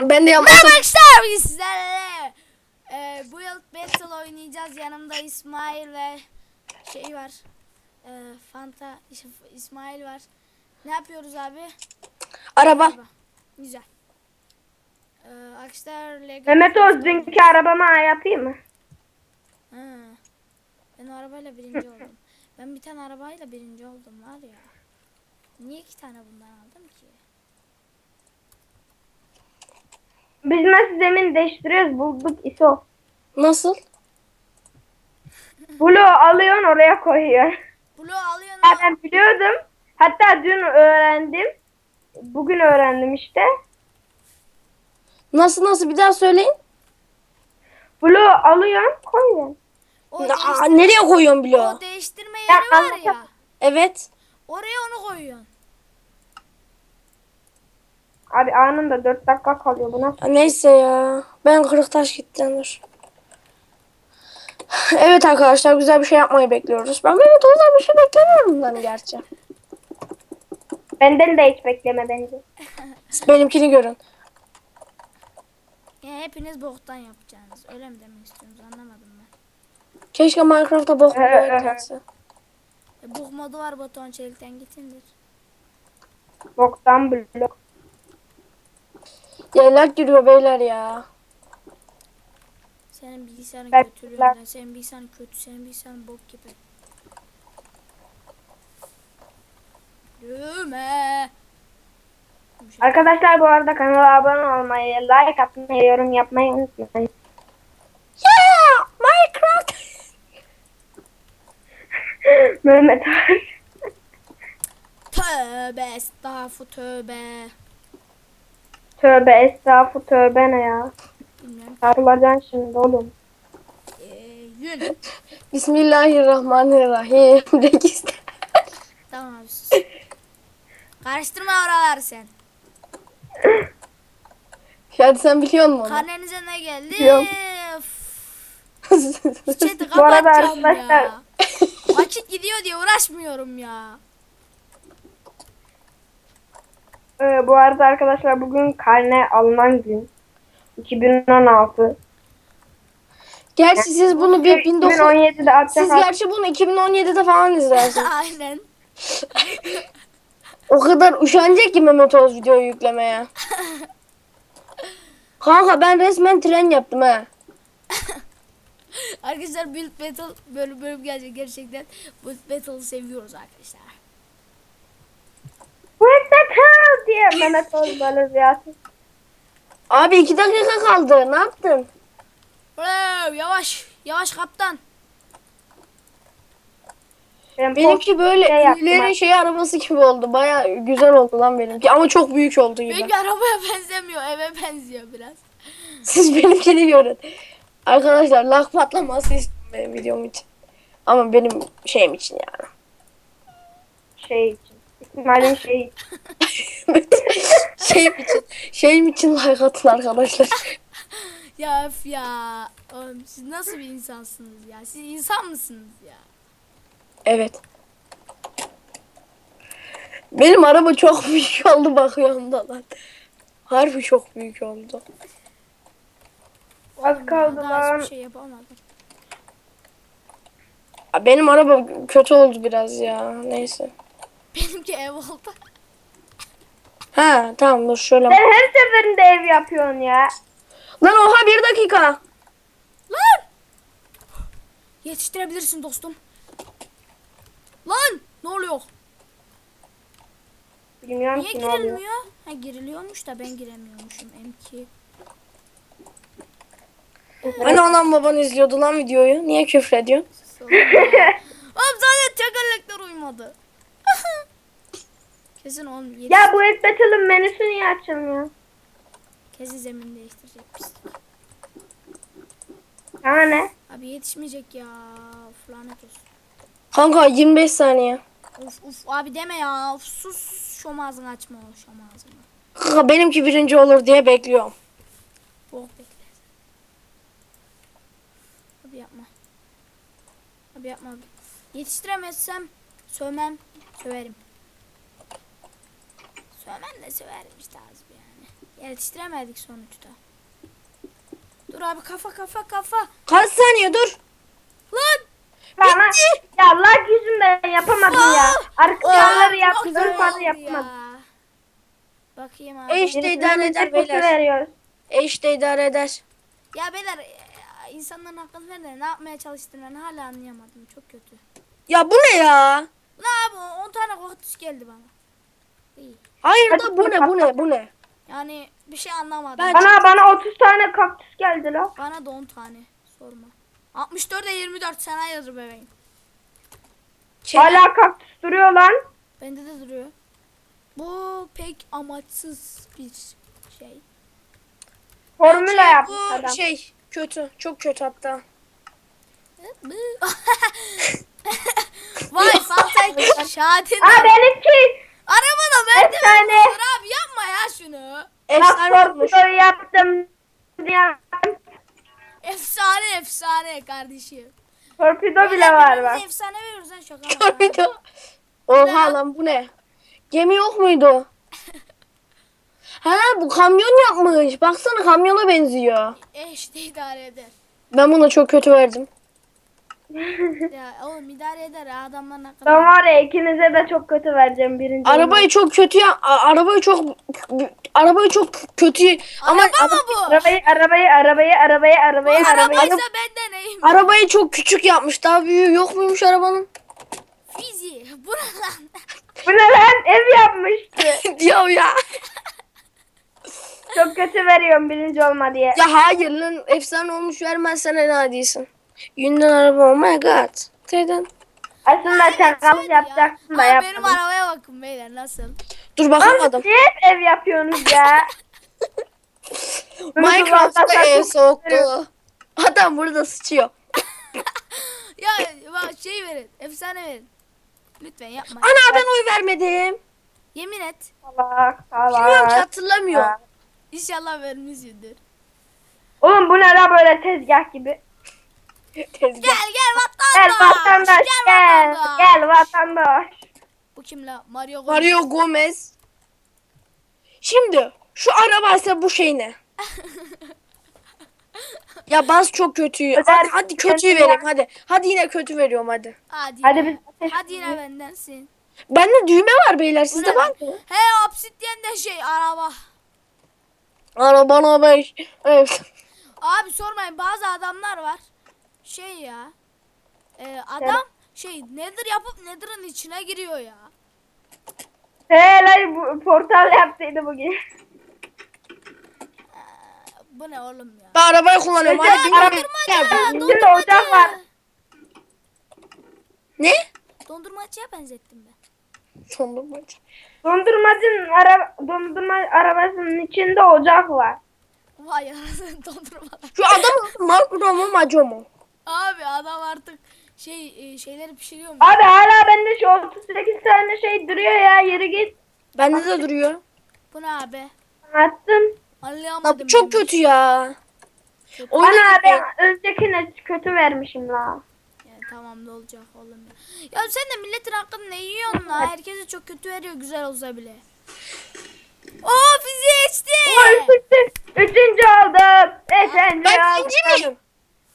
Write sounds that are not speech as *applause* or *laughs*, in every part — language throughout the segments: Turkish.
Ben de yapmasam. Merhaba arkadaşlar bugün sizlerle e, bu yıl Battle oynayacağız. Yanımda İsmail ve şey var. E, Fanta İs- İsmail var. Ne yapıyoruz abi? Araba. Araba. Güzel. E, arkadaşlar Lego Mehmet dünkü arabama yapayım mı? Ha. Ben o arabayla birinci oldum. Ben bir tane arabayla birinci oldum var ya. Niye iki tane bundan aldım ki? Biz nasıl zemin değiştiriyoruz bulduk ISO. Nasıl? Bloğu alıyorsun oraya koyuyor. Blue alıyorsun. Ya ben biliyordum. Hatta dün öğrendim. Bugün öğrendim işte. Nasıl nasıl bir daha söyleyin. Bloğu alıyorsun koyuyorsun. O, Aa, nereye koyuyorsun bloğu? o değiştirme Ya, yeri var ya. Evet. Oraya onu koyuyorsun. Abi anında 4 dakika kalıyor buna. Ya neyse ya. Ben kırık taş gittim dur. Evet arkadaşlar güzel bir şey yapmayı bekliyoruz. Ben böyle tozdan bir şey beklemiyorum lan gerçi. Benden de hiç bekleme bence. Benimkini görün. Yani hepiniz boktan yapacaksınız. Öyle mi demek istiyorsunuz anlamadım ben. Keşke Minecraft'ta bok bloğu ekletse. E, bok modu var Batuhan Çelik'ten gitindir. Boktan blok. Yaylar giriyor beyler ya. Senin bilgisayarın Ben- götürüyor. ben-. Senin bilgisayarın kötü. Senin bilgisayarın bok gibi. Düğme. Arkadaşlar bu arada kanala abone olmayı, like atmayı, yorum yapmayı unutmayın. Yeah! Minecraft! *laughs* Mehmet abi. Tövbe estağfu tövbe. Tövbe estağfur tövbe ne ya. Sarılacaksın şimdi oğlum. Ee, yün. Bismillahirrahmanirrahim. *laughs* Register. tamam abi sus. Karıştırma oraları sen. Hadi sen biliyor musun onu? Karnenize ne geldi? Biliyorum. *laughs* Chat'i Bu arada kapatacağım arkadaşlar- ya. Vakit gidiyor diye uğraşmıyorum ya. Ee, bu arada arkadaşlar bugün karne alınan gün. 2016. Gerçi siz bunu bir 19... 2017'de atacak. Siz gerçi bunu 2017'de falan izlersiniz. *laughs* Aynen. O kadar üşenecek ki Mehmet Oğuz videoyu yüklemeye. Kanka ben resmen tren yaptım ha. Arkadaşlar Build Battle bölüm bölüm gelecek gerçekten. Build Battle'ı seviyoruz arkadaşlar. Diye Mehmet Oğuz böyle ziyareti. Abi iki dakika kaldı. Ne yaptın? Bravo, yavaş. Yavaş kaptan. Ben Benimki böyle şey yaptım ünlülerin şey arabası gibi oldu. Baya güzel oldu lan benimki. Ama çok büyük oldu yine. Benimki arabaya benzemiyor. Eve benziyor biraz. *laughs* Siz benimkini görün. Arkadaşlar lak patlaması istiyorum benim videom için. Ama benim şeyim için yani. şey için. İsmail'in şey *laughs* şeyim için. Şeyim için like atın arkadaşlar. *laughs* Ya öf ya. Oğlum siz nasıl bir insansınız ya? Siz insan mısınız ya? Evet. Benim araba çok *laughs* büyük oldu bakıyorum da lan. Harbi çok büyük oldu. az kaldı lan. hiçbir şey yapamadım. Ya Benim araba kötü oldu biraz ya. Neyse. Benimki ev oldu. Ha tamam dur şöyle. Sen her seferinde ev yapıyorsun ya. Lan oha bir dakika. Lan! Yetiştirebilirsin dostum. Lan! Ne oluyor? Bilmiyorum Niye ki ne oluyor. girilmiyor? Ha giriliyormuş da ben giremiyormuşum. M2. Hani anam baban izliyordu lan videoyu. Niye küfür ediyorsun? Oğlum ya. Oğlum zaten tekerlekler uymadı. Kesin oğlum yetiş- Ya bu et battle'ın menüsü niye açılmıyor? Kesin zemin değiştirecek pislik. Sana ne? Abi yetişmeyecek ya. Of, lanet olsun. Kanka 25 saniye. Of of abi deme ya. Of, sus. Şom ağzını açma o şom ağzını. Kanka benimki birinci olur diye bekliyorum. Bok bekle. Abi yapma. Abi yapma abi. Yetiştiremezsem sövmem. Söverim. Sövmem de söverim işte az bir yani. Yetiştiremedik sonuçta. Dur abi kafa kafa kafa. Kaç saniye dur. Lan! Sana ya lag yüzünden yapamadım ya. Arkaları Aa, yaptım çok fazla oldu yapamadım. ya. Bakayım abi. E işte idare eder beyler. veriyoruz. E işte idare eder. Ya beyler e, insanların hakkını ver de ne yapmaya çalıştığını ben hala anlayamadım. Çok kötü. Ya bu ne ya? Ne abi 10 tane kaktüs geldi bana. Hayır da bu ne bu ne bu ne? Yani bir şey anlamadım. Ben- Bana bana 30 tane kaktüs geldi la. Bana da 10 tane. Sorma. 64'e 24 sen hayırdır bebeğim. Şey, Hala kaktüs duruyor lan. Bende de duruyor. Bu pek amaçsız bir şey. Formüle yapmış bu adam. şey kötü. Çok kötü hatta. *laughs* Vay Fantay şahidin. Aa benimki. Arabada merdiven Efsane. olur abi yapma ya şunu. Efsane Bak torpidoyu yaptım. Ya, Efsane efsane kardeşim. torpido bile var bak. Birbirimize efsane veriyoruz lan şaka mı? Torpido. Oha lan bu ne? Gemi yok muydu? *laughs* Ha bu kamyon yapmış. Baksana kamyona benziyor. E işte idare eder. Ben buna çok kötü verdim. Ya oğlum idare eder ha adamların hakkını. Ben var ya ikinize de çok kötü vereceğim birinci. Arabayı çok kötü ya. a- Arabayı çok arabayı çok kötü ama Araba mı bu? Arabayı arabayı arabayı arabayı arabayı Bu arabayı. arabaysa ben de neyim? arabayı çok küçük yapmış. Daha büyüğü yok muymuş arabanın? Fizi. Bu ne lan? Bu ne lan ev yapmıştı. Diyor *laughs* ya. Çok kötü veriyorum birinci olma diye. Ya hayır lan efsane olmuş vermezsen en değilsin. Yünden araba oh my god. Teyden. Aslında çakallık Söyle yapacaktım da Aa, Benim yapmadım. arabaya bakın beyler nasıl? Dur bakamadım. Niye hep ev yapıyorsunuz ya? *laughs* Minecraft'ta ev soğuktu. Adam burada sıçıyor. *laughs* Ya bak şey verin. Efsane verin. Lütfen yapma. Ana ben oy vermedim. Yemin et. Salak Bilmiyorum ki salak. hatırlamıyorum. İnşallah vermişsindir. Oğlum bu ne la böyle tezgah gibi. Tezgah. Gel gel Gel vatandaş. vatandaş gel. vatandaş. Gel vatandaş. Bu kim la? Mario Gomez. Mario Gomez. Şimdi şu araba ise bu şey ne? *laughs* ya baz çok kötü. Hadi, hadi kötüyü vereyim hadi. Hadi yine kötü veriyorum hadi. Hadi, Hadi yine. biz Hadi yine bendensin. Bende düğme var beyler sizde var mı? He obsidyen de şey araba. Arabana beş. Evet. Abi sormayın bazı adamlar var. Şey ya. e, adam şey nedir yapıp nedir'ın içine giriyor ya. He lan bu portal yapsaydı bugün. Bu ne oğlum ya? Ben arabayı kullanıyorum. Özel Hadi araba- bin. Ya, Gel. Şimdi ocak var. Ne? Dondurmacıya benzettim ben. Dondurmacı. Dondurmacının ara dondurma arabasının içinde ocak var. Vay anasını dondurmalar. Şu adam makro mu maco mu? Abi adam artık şey e, şeyleri pişiriyor mu? Abi hala bende şu 38 tane şey duruyor ya yürü git. Bende de duruyor. Bu ne abi? Attım. Anlayamadım. Ya bu çok kötü ya. Bana Oyuna ben öncekine kötü vermişim la. Yani tamam ne olacak oğlum ya. Ya sen de milletin hakkını ne yiyorsun la? *laughs* Herkese çok kötü veriyor güzel olsa bile. Oo fiziğe geçti. Üçüncü, üçüncü oldum. Beşinci Ben oldum. birinci miyim?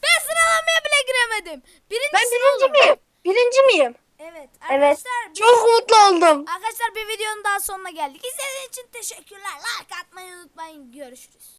Ben sıralamaya bile giremedim. Birinci Ben birinci miyim? Birinci miyim? Evet. Bir- Çok mutlu oldum. arkadaşlar bir videonun daha sonuna geldik. İzlediğiniz için teşekkürler. Like atmayı unutmayın. Görüşürüz.